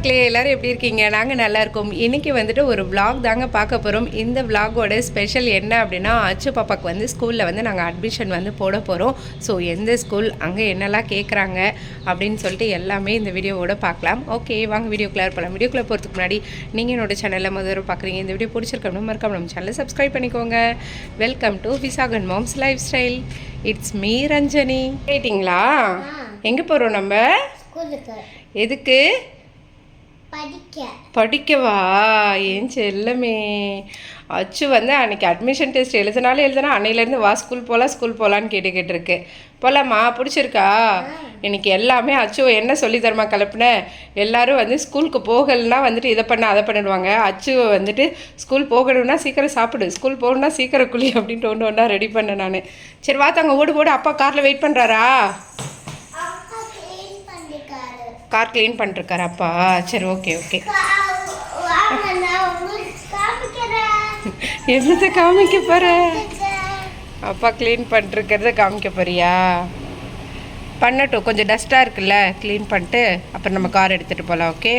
மக்களே எல்லாரும் எப்படி இருக்கீங்க? நாங்கள் நல்லா இருக்கோம். இன்றைக்கி வந்துட்டு ஒரு vlog தாங்க பார்க்க போகிறோம் இந்த vlogஓட ஸ்பெஷல் என்ன அப்படின்னா அச்சு பாப்பாக்கு வந்து ஸ்கூலில் வந்து நாங்கள் அட்மிஷன் வந்து போட போகிறோம் ஸோ எந்த ஸ்கூல் அங்கே என்னெல்லாம் கேட்குறாங்க அப்படின்னு சொல்லிட்டு எல்லாமே இந்த வீடியோவோட பார்க்கலாம். ஓகே வாங்க வீடியோ கிளியர் பண்ணலாம் வீடியோக்குள்ளே போகிறதுக்கு முன்னாடி நீங்கள் என்னோட சேனலில் முதல்ல பார்க்குறீங்க இந்த வீடியோ பிடிச்சிருக்கணும் மறக்காம நம்ம சேனலை சப்ஸ்கிரைப் பண்ணிக்கோங்க. Welcome to Visagan moms lifestyle it's me Ranjani. கேட்டிங்களா? எங்கே போகிறோம் நம்ம? எதுக்கு? படிக்கவா? ஏன் செல்லமே. அச்சு வந்து அன்னைக்கு அட்மிஷன் டெஸ்ட் எழுதினாலும் எழுதுனா அன்னையிலேருந்து வா ஸ்கூல் போகலாம் ஸ்கூல் போகலான்னு கேட்டுக்கிட்டு இருக்கு. போகலாமா பிடிச்சிருக்கா? இன்னைக்கு எல்லாமே அச்சு என்ன சொல்லி தரமா கிளப்புனேன் எல்லாரும் வந்து ஸ்கூலுக்கு போகலைன்னா வந்துட்டு இதை பண்ண அதை பண்ணிடுவாங்க. அச்சு வந்துட்டு ஸ்கூல் போகணும்னா சீக்கிரம் சாப்பிடு ஸ்கூல் போகணும்னா சீக்கிரம் குளி அப்படின்ட்டு ஒன்று ஒன்றா ரெடி பண்ணேன் நான். சரி வா தாங்க ஓடு ஓடு. அப்பா காரில் வெயிட் பண்ணுறாரா கார் க்ளீன் பண்ணிருக்காரு அப்பா. சரி ஓகே ஓகே என்னத்தை காமிக்க போற? அப்பா க்ளீன் பண்ணிருக்கிறத காமிக்க போறியா? பண்ணட்டும் கொஞ்சம் டஸ்ட்டாக இருக்குல்ல க்ளீன் பண்ணிட்டு அப்புறம் நம்ம கார் எடுத்துகிட்டு போகலாம் ஓகே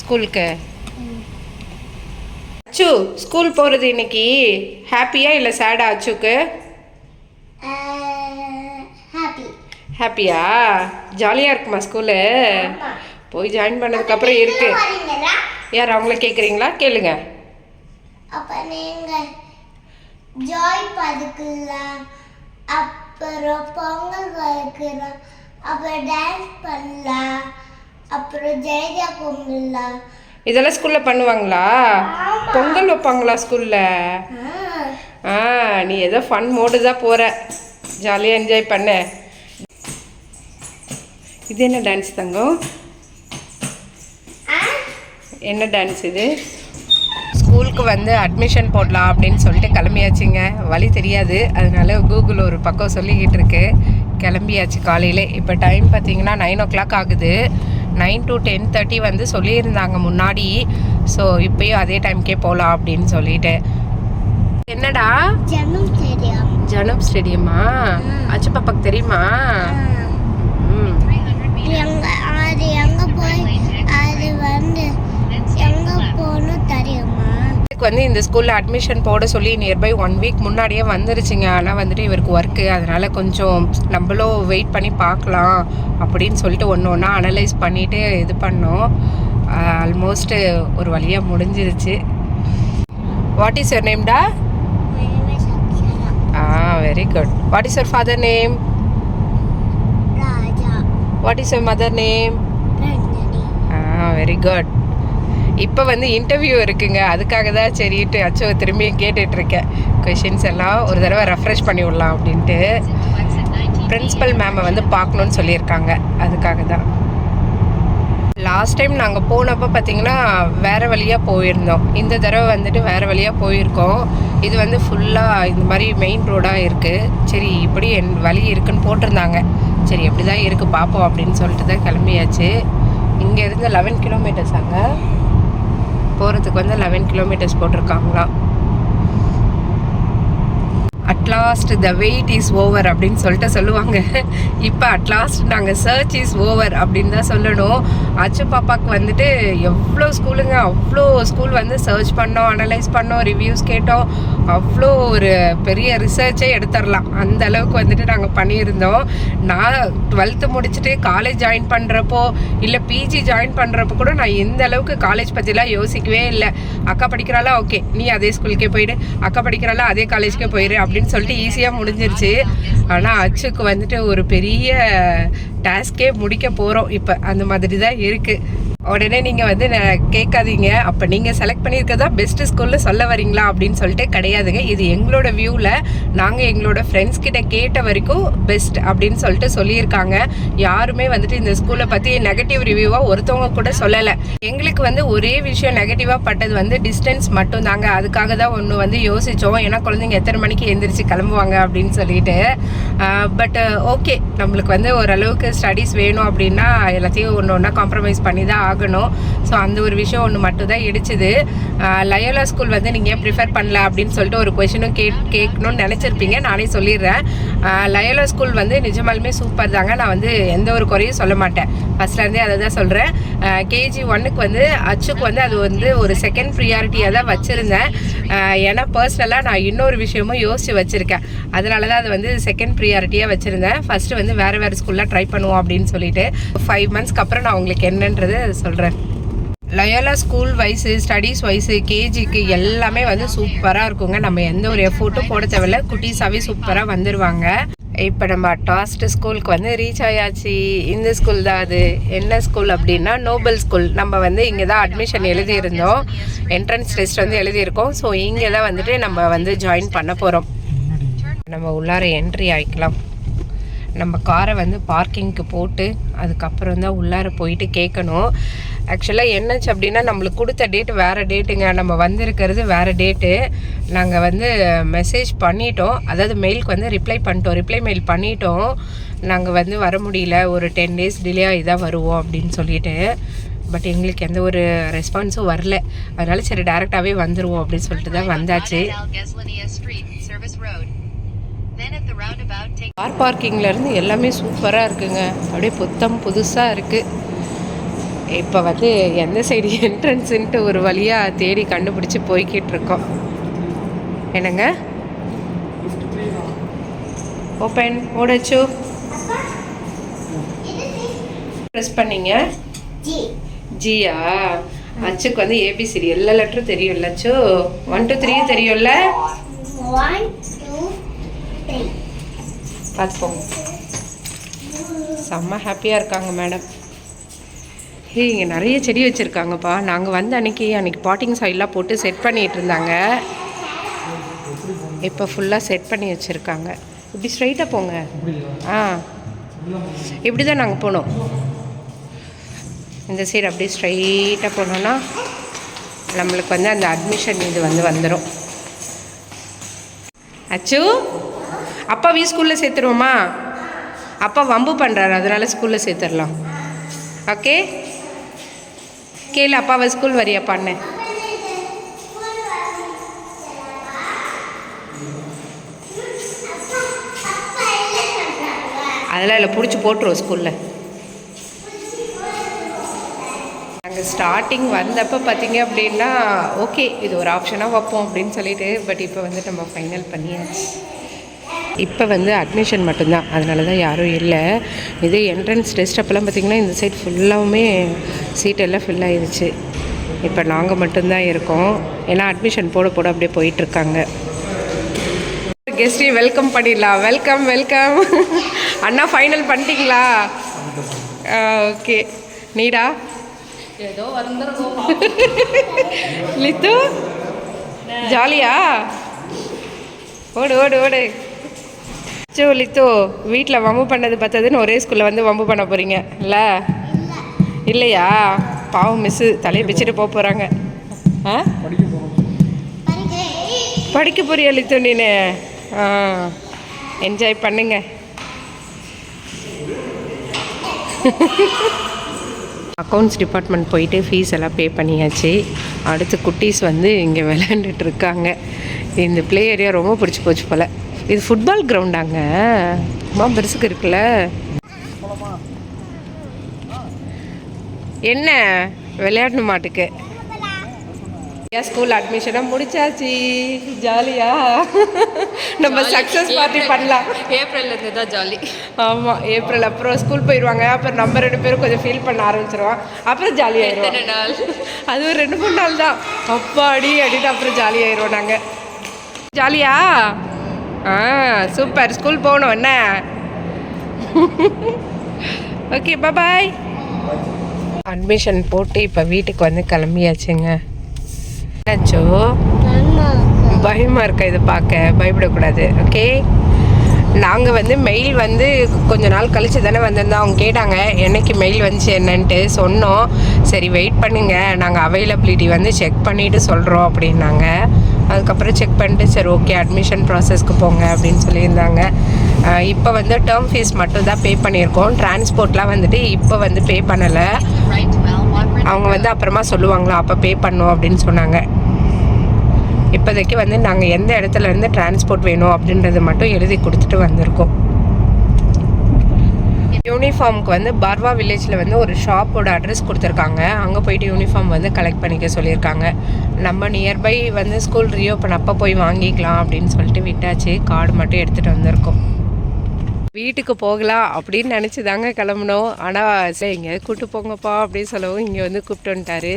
ஸ்கூலுக்கு அச்சு ஸ்கூல் போகிறது இன்னைக்கு ஹாப்பியா இல்லை சேடா அச்சுக்கு? ஹாப்பியா ஜாலியாக இருக்குமா ஸ்கூலு போய் ஜாயின் பண்ணதுக்கப்புறம் இருக்கு. யார் அவங்கள கேட்குறீங்களா கேளுங்க. ஜாய் பதுக்கலாம் அப்புறம் பொங்கல் வைக்கலாம் அப்புறம் டான்ஸ் பண்ணலாம் அப்புறம் ஜெயஜா பொங்கலாம் இதெல்லாம் ஸ்கூலில் பண்ணுவாங்களா? பொங்கல் வைப்பாங்களா ஸ்கூலில் ஆ. நீ ஏதோ ஃபன் மோடு தான் போகிற ஜாலியாக என்ஜாய் பண்ண. இது என்ன டான்ஸ் தங்கம்? என்ன டான்ஸ் இது? ஸ்கூலுக்கு வந்து அட்மிஷன் போடலாம் அப்படின்னு சொல்லிட்டு கிளம்பியாச்சுங்க. வழி தெரியாது. அதனால கூகுள் ஒரு பக்கம் சொல்லிக்கிட்டு இருக்கு. கிளம்பியாச்சு காலையில். இப்போ டைம் பார்த்தீங்கன்னா நைன் ஓ கிளாக் ஆகுது. நைன் டு டென் தேர்ட்டி வந்து சொல்லியிருந்தாங்க முன்னாடி. ஸோ இப்பயும் அதே டைம்க்கே போகலாம் அப்படின்னு சொல்லிட்டு. என்னடா? ஜனம் தெரியும் ஜனம் ஸ்டேடியமா அச்சு பாப்பாக்கு தெரியுமா ம் எங்க அது எங்க போய் அது வந்து எங்க போகணும் தெரியுமா இவருக்கு வந்து இந்த ஸ்கூலில் அட்மிஷன் போட சொல்லி நியர்பை ஒன் வீக் முன்னாடியே வந்துருச்சுங்க. ஆனால் வந்துட்டு இவருக்கு ஒர்க்கு அதனால கொஞ்சம் நம்மளும் வெயிட் பண்ணி பார்க்கலாம் அப்படின்னு சொல்லிட்டு ஒன்று ஒன்றா அனலைஸ் பண்ணிட்டு இது பண்ணோம். ஆல்மோஸ்ட் ஒரு வழியாக முடிஞ்சிருச்சு. வாட் இஸ் யுவர் நேம்டா. ஆ very good what is your father name what is your mother name ah very good இப்போ வந்து இன்டர்வியூ இருக்குங்க. அதுக்காக தான் சரிட்டு அச்சோ திரும்பி கேட்டுட்ருக்கேன். கொஷின்ஸ் எல்லாம் ஒரு தடவை ரெஃப்ரெஷ் பண்ணி விடலாம் அப்படின்ட்டு. பிரின்ஸிபல் மேமை வந்து பார்க்கணுன்னு சொல்லியிருக்காங்க. அதுக்காக தான். லாஸ்ட் டைம் நாங்கள் போனப்போ பார்த்தீங்கன்னா வேறு வழியாக போயிருந்தோம். இந்த தடவை வந்துட்டு வேறு வழியாக போயிருக்கோம். இது வந்து ஃபுல்லாக இந்த மாதிரி மெயின் ரோடாக இருக்குது சரி இப்படி என் வழி இருக்குன்னு போட்டிருந்தாங்க. சரி எப்படி தான் இருக்குது பார்ப்போம் அப்படின்னு சொல்லிட்டு தான் கிளம்பியாச்சு இங்கேருந்து லெவன் கிலோமீட்டர்ஸ் அங்கே போகிறதுக்கு வந்து eleven kilometres போட்டிருக்காங்களாம் at last the wait is over அப்படின்னு சொல்லிட்டு சொல்லுவாங்க. இப்போ அட்லாஸ்ட் நாங்கள் சர்ச் இஸ் ஓவர் அப்படின்னு தான் சொல்லணும். அச்சு பாப்பாவுக்கு வந்துட்டு எவ்வளோ ஸ்கூலுங்க அவ்வளோ ஸ்கூல் வந்து சர்ச் பண்ணோம் அனலைஸ் பண்ணோம் ரிவ்யூஸ் கேட்டோம். அவ்வளோ ஒரு பெரிய ரிசர்ச்சே எடுத்துடலாம். அந்த அளவுக்கு வந்துட்டு நாங்கள் பண்ணியிருந்தோம். நான் டுவெல்த்து முடிச்சுட்டு காலேஜ் ஜாயின் பண்ணுறப்போ இல்லை பிஜி ஜாயின் பண்ணுறப்போ கூட நான் எந்த அளவுக்கு காலேஜ் பற்றிலாம் யோசிக்கவே இல்லை. அக்கா படிக்கிறாளா? ஓகே நீ அதே ஸ்கூலுக்கே போயிடு. அக்கா படிக்கிறாளா? அதே காலேஜ்க்கே போயிடு அப்படின்னு சொல்லிட்டு ஈஸியாக முடிஞ்சிருச்சு. ஆனால் அச்சுக்கு வந்துட்டு ஒரு பெரிய டாஸ்கே முடிக்க போகிறோம் இப்போ அந்த மாதிரி தான் இருக்குது உடனே நீங்கள் வந்து கேட்காதீங்க. அப்போ நீங்கள் செலக்ட் பண்ணியிருக்கதா பெஸ்ட்டு ஸ்கூலில் சொல்ல வரீங்களா அப்படின்னு சொல்லிட்டு கிடையாதுங்க. இது எங்களோட வியூவில் நாங்கள் எங்களோட ஃப்ரெண்ட்ஸ் கிட்ட கேட்ட வரைக்கும் பெஸ்ட் அப்படின்னு சொல்லிட்டு சொல்லியிருக்காங்க. யாருமே வந்துட்டு இந்த ஸ்கூலை பற்றி நெகட்டிவ் ரிவ்யூவாக ஒருத்தவங்க கூட சொல்லலை. எங்களுக்கு வந்து ஒரே விஷயம் நெகட்டிவாக பட்டது வந்து டிஸ்டன்ஸ் மட்டும் தாங்க அதுக்காக தான் ஒன்று வந்து யோசித்தோம் ஏன்னா குழந்தைங்க எத்தனை மணிக்கு எந்திரிச்சு கிளம்புவாங்க அப்படின்னு சொல்லிட்டு. பட் ஓகே நம்மளுக்கு வந்து ஓரளவுக்கு ஸ்டடீஸ் வேணும் அப்படின்னா எல்லாத்தையும் ஒன்று ஒன்றா காம்ப்ரமைஸ் பண்ணி தான் ஆகணும். ஸோ அந்த ஒரு விஷயம் ஒன்று மட்டும் தான் இடிச்சுது. லயோலா ஸ்கூல் வந்து நீங்கள் ஏன் ப்ரிஃபர் பண்ணல அப்படின்னு சொல்லிட்டு ஒரு கொஷினும் கே கேட்கணும்னு நினச்சிருப்பீங்க. நானே சொல்லிடுறேன். லயோலா ஸ்கூல் வந்து நிஜமாலுமே சூப்பர் தாங்க. நான் வந்து எந்த ஒரு குறையும் சொல்ல மாட்டேன். ஃபஸ்ட்லேருந்தே அதை தான் சொல்கிறேன் கேஜி ஒன்னுக்கு வந்து அச்சுக்கு வந்து அது வந்து ஒரு செகண்ட் ப்ரியாரிட்டியாக தான் வச்சுருந்தேன். ஏன்னா பர்சனலாக நான் இன்னொரு விஷயமும் யோசித்து வச்சுருக்கேன். அதனால தான் அது வந்து செகண்ட் ப்ரியாரிட்டியாக வச்சுருந்தேன். ஃபஸ்ட்டு வந்து வேறு வேறு ஸ்கூலில் ட்ரை பண்ணுவோம் அப்படின்னு சொல்லிட்டு ஃபைவ் மந்த்ஸ்க்கு அப்புறம் நான் உங்களுக்கு என்னன்றது சொல்கிறேன் Loyola school wise studies wise கேஜிக்கு எல்லாமே வந்து சூப்பராக இருக்குங்க. நம்ம எந்த ஒரு எஃபோர்ட்டும் போட தேவையில்ல. குட்டீஸாகவே சூப்பராக வந்துடுவாங்க இப்போ நம்ம டாஸ்ட் ஸ்கூலுக்கு வந்து ரீச் ஆயாச்சு. இந்த ஸ்கூல் தான் அது. என்ன ஸ்கூல் அப்படின்னா நோபல் ஸ்கூல் நம்ம வந்து இங்கே தான் அட்மிஷன் எழுதியிருந்தோம். என்ட்ரன்ஸ் டெஸ்ட் வந்து எழுதியிருக்கோம். ஸோ இங்கே தான் வந்துட்டு நம்ம வந்து ஜாயின் பண்ண போகிறோம் நம்ம உள்ளார என்ட்ரி ஆகிக்கலாம் நம்ம காரை வந்து பார்க்கிங்க்கு போட்டு அதுக்கப்புறம் தான் உள்ளார போயிட்டு கேட்கணும். ஆக்சுவலாக என்னச்சு அப்படின்னா நம்மளுக்கு கொடுத்த டேட்டு வேறு டேட்டுங்க நம்ம வந்திருக்கிறது வேறு டேட்டு நாங்கள் வந்து மெசேஜ் பண்ணிட்டோம். அதாவது மெயிலுக்கு வந்து ரிப்ளை பண்ணிட்டோம். ரிப்ளை மெயில் பண்ணிட்டோம். நாங்கள் வந்து வர முடியல. ஒரு டென் டேஸ் டிலே ஆகி தான் வருவோம் அப்படின்னு சொல்லிட்டு. பட் எங்களுக்கு எந்த ஒரு ரெஸ்பான்ஸும் வரல. அதனால சரி டேரெக்டாகவே வந்துடுவோம் அப்படின்னு சொல்லிட்டு தான் வந்தாச்சு. கார் பார்க்கிங்லேருந்து எல்லாமே சூப்பராக இருக்குங்க. அப்படியே புத்தம் புதுசாக இருக்குது இப்போ வந்து எந்த சைடு என்ட்ரன்ஸுன்ட்டு ஒரு வழியாக தேடி கண்டுபிடிச்சி போய்கிட்டு இருக்கோம் என்னங்க? ஓப்பன் ஓடச்சு. ப்ரெஸ் பண்ணீங்க? ஜியா அச்சுக்கு வந்து ஏபிசிடி எல்லா லெட்டரும் தெரியும்ல அச்சு? ஒன் டூ த்ரீ தெரியும்ல? பார்த்துப்போங்க செம்ம ஹாப்பியாக இருக்காங்க மேடம் ஹே இங்கே நிறைய செடி வச்சுருக்காங்கப்பா. நாங்கள் வந்து அன்றைக்கி அன்றைக்கி பாட்டிங் சாயிலாம் போட்டு செட் பண்ணிகிட்டு இருந்தாங்க. இப்போ ஃபுல்லாக செட் பண்ணி வச்சுருக்காங்க. இப்படி ஸ்ட்ரைட்டாக போங்க. ஆ. இப்படி தான் நாங்கள் போனோம். இந்த சைடு அப்படியே ஸ்ட்ரைட்டாக போனோன்னா நம்மளுக்கு வந்து அந்த அட்மிஷன் இது வந்து வந்துடும் அச்சு அப்பா வீ ஸ்கூலில் சேர்த்துருவோமா? அப்பா வம்பு பண்ணுறாரு அதனால் ஸ்கூலில் சேர்த்துடலாம் ஓகே கேளு அப்பாவை ஸ்கூல் வரியாப்பான்னு அதெல்லாம் இல்லை பிடிச்சி போட்டுருவோம் ஸ்கூலில் நாங்கள் ஸ்டார்டிங் வந்தப்போ பார்த்தீங்க அப்படின்னா ஓகே இது ஒரு ஆப்ஷனாக வைப்போம் அப்படின்னு சொல்லிட்டு பட் இப்போ வந்து நம்ம ஃபைனல் பண்ணியாச்சு. இப்போ வந்து அட்மிஷன் மட்டும்தான். அதனால தான் யாரும் இல்லை. இது என்ட்ரன்ஸ் டெஸ்ட் அப்போல்லாம் பார்த்தீங்கன்னா இந்த சைட் ஃபுல்லாகவுமே சீட் எல்லாம் ஃபில் ஆயிருச்சு. இப்போ நாங்கள் மட்டும்தான் இருக்கோம். ஏன்னா அட்மிஷன் போட போட அப்படியே போயிட்டுருக்காங்க. கெஸ்டையும் வெல்கம் பண்ணிடலாம் வெல்கம் வெல்கம் அண்ணா ஃபைனல் பண்ணிட்டீங்களா? ஓகே நீடா? ஏதோ லித்து? ஜாலியா? ஓடு ஓடு ஓடு. சோ வீட்டில் வம்பு பண்ணது பார்த்ததுன்னு ஒரே ஸ்கூலில் வந்து வம்பு பண்ண போகிறீங்க இல்லை? இல்லையா? பாவம் மிஸ்ஸு தலையை பிச்சுட்டு போக போகிறாங்க ஆ? படிக்க போறியா லித்தோ நீனு? ஆ. என்ஜாய் பண்ணுங்க. அக்கௌண்ட்ஸ் டிபார்ட்மெண்ட் போயிட்டு ஃபீஸ் எல்லாம் பே பண்ணியாச்சு. அடுத்து குட்டீஸ் வந்து இங்கே விளையாண்டுட்டு இருக்காங்க. இந்த ப்ளே ஏரியா ரொம்ப பிடிச்சி போச்சு போல். இது ஃபுட்பால் கிரவுண்டாங்க அம்மா பெருசுக்கு இருக்குல்ல. என்ன? விளையாடணும் மாட்டுக்கு. ஏன் ஸ்கூல் அட்மிஷனாக முடிச்சாச்சு. ஜாலியா. நம்ம சக்ஸஸ் பார்ட்டி பண்ணலாம். ஏப்ரல்ல இருந்து தான் ஜாலி. ஆமாம் ஏப்ரல். அப்புறம் ஸ்கூல் போயிடுவாங்க அப்புறம் நம்ம ரெண்டு பேரும் கொஞ்சம் ஃபீல் பண்ண ஆரம்பிச்சிருவோம். அப்புறம் ஜாலி ஆயிடுவோம் எத்தனை நாள்? அது ஒரு ரெண்டு மூணு நாள் தான். அப்பாடி அப்படின்ட்டு அப்புறம் ஜாலி ஆயிடுவோம் நாங்கள் ஜாலியா? ஆ சூப்பர் ஸ்கூல் போகணும் என்ன? ஓகே பாய் அட்மிஷன் போட்டு இப்போ வீட்டுக்கு வந்து கிளம்பியாச்சுங்க. என்னாச்சோ பயமாக இருக்கா இதை பார்க்க? பயப்படக்கூடாது ஓகே நாங்கள் வந்து மெயில் வந்து கொஞ்ச நாள் கழிச்சு தானே வந்திருந்தோம். அவங்க கேட்டாங்க என்னைக்கு மெயில் வந்துச்சு என்னன்ட்டு? சொன்னோம். சரி வெயிட் பண்ணுங்கள் நாங்கள் அவைலபிலிட்டி வந்து செக் பண்ணிவிட்டு சொல்கிறோம் அப்படின்னாங்க. அதுக்கப்புறம் செக் பண்ணிட்டு சரி ஓகே அட்மிஷன் ப்ராசஸ்க்கு போங்க அப்படின்னு சொல்லியிருந்தாங்க. இப்போ வந்து டேர்ம் ஃபீஸ் மட்டும் தான் பே பண்ணியிருக்கோம். டிரான்ஸ்போர்ட்லாம் வந்துட்டு இப்போ வந்து பே பண்ணலை. அவங்க வந்து அப்புறமா சொல்லுவாங்களா அப்போ பே பண்ணும் அப்படின்னு சொன்னாங்க. இப்போதைக்கு வந்து நாங்கள் எந்த இடத்துல இருந்து டிரான்ஸ்போர்ட் வேணும் அப்படின்றது மட்டும் எழுதி கொடுத்துட்டு வந்திருக்கோம். யூனிஃபார்முக்கு வந்து பார்வா வில்லேஜில் வந்து ஒரு ஷாப்போட அட்ரஸ் கொடுத்துருக்காங்க. அங்கே போயிட்டு யூனிஃபார்ம் வந்து கலெக்ட் பண்ணிக்க சொல்லியிருக்காங்க. நம்ம நியர்பை வந்து ஸ்கூல் ரீஓப்பன் அப்போ போய் வாங்கிக்கலாம் அப்படின்னு சொல்லிட்டு விட்டாச்சு. கார்டு மட்டும் எடுத்துகிட்டு வந்திருக்கோம். வீட்டுக்கு போகலாம் அப்படின்னு நினச்சி தாங்க கிளம்புனோம். ஆனால் சரி எங்கேயாவது கூப்பிட்டு போங்கப்பா அப்படின்னு சொல்லவும் இங்கே வந்து கூப்பிட்டு வந்துட்டாரு.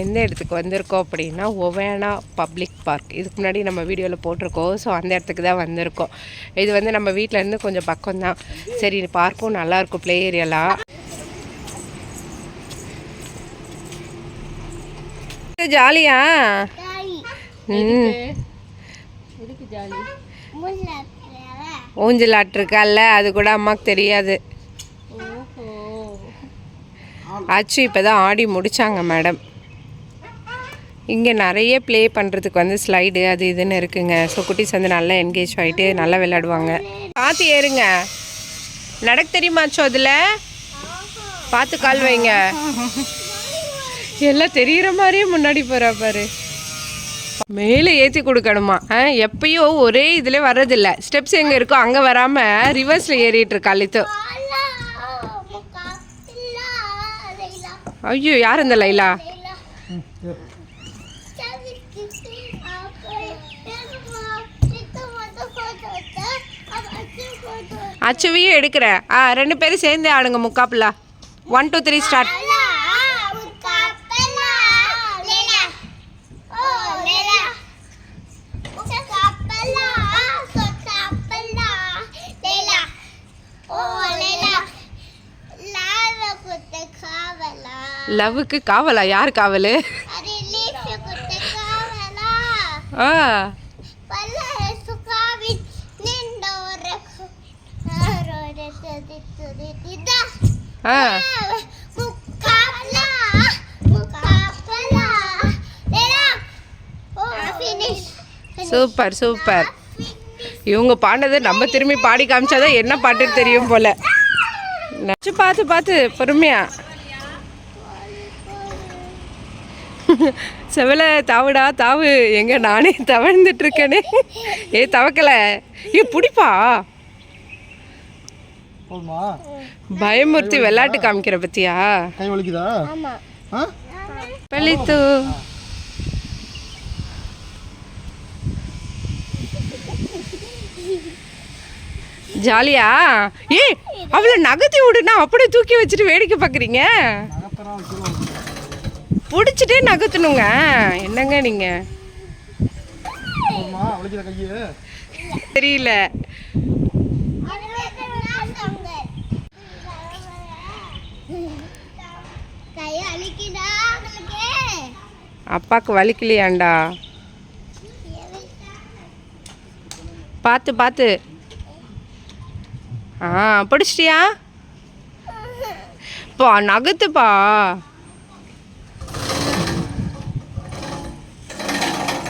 எந்த இடத்துக்கு வந்திருக்கோம் அப்படின்னா ஒவேனா பப்ளிக் பார்க். இதுக்கு முன்னாடி நம்ம வீடியோவில் போட்டிருக்கோம். ஸோ அந்த இடத்துக்கு தான் வந்திருக்கோம். இது வந்து நம்ம வீட்டிலேருந்து கொஞ்சம் பக்கம் தான் சரி பார்க்கும் நல்லாயிருக்கும் ப்ளே ஏரியாலாம் ஜாலியா. ஊஞ்சல் ஆட்டிருக்கால அது கூட அம்மாவுக்கு தெரியாது. ஆச்சு இப்போ தான் ஆடி முடிச்சாங்க மேடம். இங்கே நிறைய ப்ளே பண்ணுறதுக்கு வந்து ஸ்லைடு அது இதுன்னு இருக்குங்க. ஸோ குட்டீஸ் வந்து நல்லா என்கேஜ் ஆகிட்டு நல்லா விளையாடுவாங்க. பார்த்து ஏறுங்க. நடக்க தெரியுமாச்சோ அதில்? பார்த்து கால் வைங்க. எல்லாம் தெரிகிற மாதிரியே முன்னாடி போகிறா பாரு. மேலே ஏற்றி கொடுக்கணுமா? ஆ எப்பயோ ஒரே இதில் வர்றதில்ல. ஸ்டெப்ஸ் எங்கே இருக்கோ அங்கே வராமல் ரிவர்ஸில் ஏறிட்டு இருக்கா லித்து. ஐயோ யார் இந்த லைலா? அச்சுவையும் எடுக்கிறேன் ஆ ரெண்டு பேரும் சேர்ந்தே ஆடுங்க முக்காப்புல. ஒன் டூ த்ரீ ஸ்டார்ட் லவ்வுக்கு காவலா யார் காவல். ஆ ஆ. Oh. சூப்பர் சூப்பர் இவங்க பாடினது நம்ம திரும்பி பாடி காமிச்சாதான் என்ன பாட்டுன்னு தெரியும் போல பார்த்து பார்த்து பொறுமையா செவல தாவுடா தாவு. எங்க நானே தவழ்ந்துட்டு இருக்கேனே ஏ தவக்கல. ஏ பிடிப்பா. பயமுறுத்தி விளையாட்டு காமிக்கிற பத்தியா? கை வலிக்குதா? பழித்து. ஜாலியா? ஏ அவளை நகர்த்தி விடுனா அப்படியே தூக்கி வச்சுட்டு வேடிக்கை பார்க்குறீங்க? பிடிச்சிட்டே நகர்த்தணுங்க. என்னங்க நீங்க? போதுமா வலிக்குதா கையை. தெரியல. அப்பாவுக்கு வலிக்கலையாண்டா? பார்த்து பார்த்து ஆ பிடிச்சிட்டியா? பா நகத்துப்பா ஆ இப்ப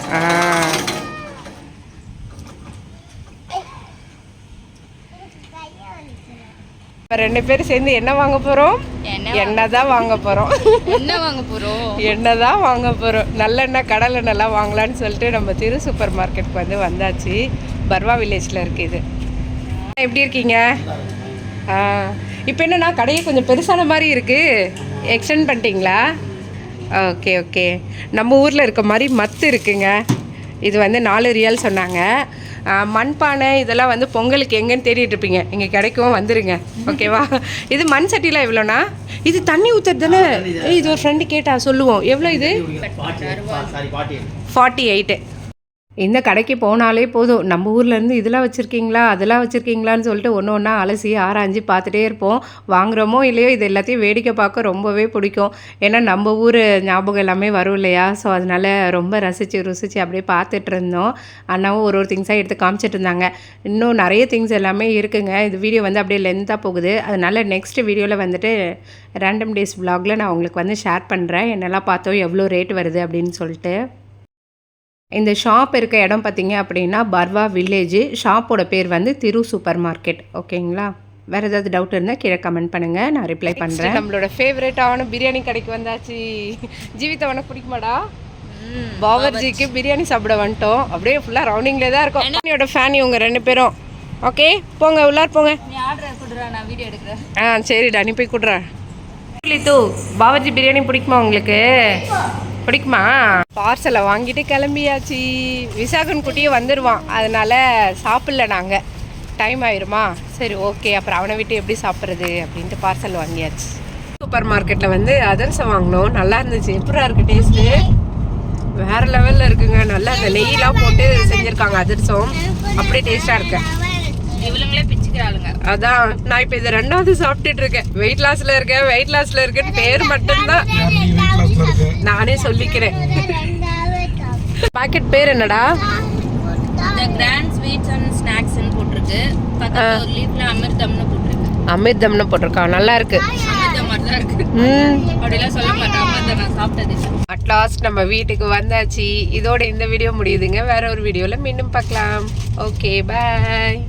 ரெண்டு பேரும் சேர்ந்து என்ன வாங்க போறோம்? என்ன எண்ணெய் தான் வாங்க போறோம். என்ன வாங்க போறோம்? எண்ணெய் தான் வாங்க போகிறோம் நல்லெண்ணெய் கடலெண்ணெய்லாம் வாங்கலாம்னு சொல்லிட்டு நம்ம திரு சூப்பர் மார்க்கெட்டுக்கு வந்து வந்தாச்சு. பர்வா வில்லேஜில் இருக்குது இது. எப்படி இருக்கீங்க? ஆ. இப்போ என்னன்னா கடையை கொஞ்சம் பெருசான மாதிரி இருக்குது எக்ஸ்டெண்ட் பண்ணிட்டீங்களா? ஓகே ஓகே நம்ம ஊரில் இருக்க மாதிரி மத்து இருக்குங்க. இது வந்து நாலு ரியால் சொன்னாங்க. மண்பானை இதெல்லாம் வந்து பொங்கலுக்கு எங்கன்னு தேடிட்டு இருப்பீங்க. இங்கே கிடைக்கும் வந்துருங்க. ஓகேவா இது மண் சட்டிலாம் எவ்வளோண்ணா? இது தண்ணி ஊற்றுறது தானே? இது ஒரு ஃப்ரெண்டு கேட்டா சொல்லுவோம். எவ்வளோ இது? ஃபார்ட்டி எயிட்டு இந்த கடைக்கு போனாலே போதும். நம்ம ஊர்லேருந்து இதெல்லாம் வச்சுருக்கீங்களா அதெல்லாம் வச்சுருக்கீங்களான்னு சொல்லிட்டு ஒன்று ஒன்றா அலசி ஆராய்ஞ்சு பார்த்துட்டே இருப்போம். வாங்குகிறோமோ இல்லையோ இது எல்லாத்தையும் வேடிக்கை பார்க்க ரொம்பவே பிடிக்கும். ஏன்னா நம்ம ஊர் ஞாபகம் எல்லாமே வரும் இல்லையா? ஸோ அதனால் ரொம்ப ரசித்து ருசித்து அப்படியே பார்த்துட்டு இருந்தோம். அண்ணாவும் ஒரு ஒரு திங்ஸாக எடுத்து காமிச்சிட்டு இருந்தாங்க. இன்னும் நிறைய திங்ஸ் எல்லாமே இருக்குங்க. இது வீடியோ வந்து அப்படியே லென்த்தாக போகுது. அதனால் நெக்ஸ்ட் வீடியோவில் வந்துட்டு ரேண்டம் டேஸ் vlogல நான் உங்களுக்கு வந்து ஷேர் பண்ணுறேன் என்னெல்லாம் பார்த்தோம் எவ்வளோ ரேட் வருது அப்படின்னு சொல்லிட்டு. இந்த ஷாப் இருக்க இடம் பார்த்தீங்க அப்படின்னா பர்வா வில்லேஜ் ஷாப்போட பேர் வந்து திரு சூப்பர் மார்க்கெட். ஓகேங்களா? வேறு ஏதாவது டவுட் இருந்தால் கீழே கமெண்ட் பண்ணுங்கள் நான் ரிப்ளை பண்ணுறேன் நம்மளோட ஃபேவரட்டான பிரியாணி கடைக்கு வந்தாச்சு. ஜீவிதா உனக்கு பிடிக்குமாடா? பாவர்ஜிக்கு பிரியாணி சாப்பிட வந்துட்டோம். அப்படியே ஃபுல்லாக ரவுண்டிங்லேயே தான் இருக்கும். என்னோட ஃபேன் இவங்க ரெண்டு பேரும். ஓகே போங்க உள்ளார் போங்க. நீ ஆர்டர் கொடுறா நான் வீடியோ எடுக்கிறேன். ஆ சரிடா நீ போய் கொடுறேன் தூ பாவர்ச்சி பிரியாணி பிடிக்குமா உங்களுக்கு? பிடிக்குமா? பார்சலை வாங்கிட்டு கிளம்பியாச்சு. விசாகன் குட்டியும் வந்துடுவான் அதனால சாப்பிடல நாங்கள் டைம் ஆயிருமா? சரி ஓகே அப்புறம் அவனை விட்டு எப்படி சாப்பிட்றது அப்படின்ட்டு பார்சல் வாங்கியாச்சு. சூப்பர் மார்க்கெட்டில் வந்து அதிரசம் வாங்கினோம். நல்லா இருந்துச்சு. எப்படா இருக்கு டேஸ்ட்டு வேற லெவலில் இருக்குங்க. நல்லா அந்த நெய்யெலாம் போட்டு செஞ்சுருக்காங்க அதிரசம் அப்படியே டேஸ்ட்டாக இருக்கு. இவளுங்களே பிச்சுக்கிறாளுங்க. அதான். நான் இப்போ இது ரெண்டாவது சாப்பிட்டுட்டு இருக்கேன். வெயிட் லாஸ்ல இருக்கேன். வெயிட் லாஸ்ல இருக்கேன்னு பேர் மட்டும்தான். இருக்க. நானே சொல்லிக்கிறேன். பாக்கெட் பேர் என்னடா? இந்த கிராண்ட் ஸ்வீட்ஸ் அண்ட் ஸ்நாக்ஸ்னு போட்டிருக்கு. பக்கத்துல ஒரு லீஃப்ல அமிர்தம்னு போட்டிருக்கு. அமிர்தம்னு போட்டிருக்கான் நல்லா இருக்கு. அமிர்தம் மாதிரி தான் இருக்கு. ம். அப்படிலாம் சொல்ல மாட்டேன். அமிர்தம் நான் சாப்பிட்டது இல்லை. அட்லாஸ்ட் நம்ம வீட்டுக்கு வந்தாச்சு. இதோட இந்த வீடியோ முடியுதுங்க. வேற ஒரு வீடியோவில் மீண்டும் பார்க்கலாம். Okay bye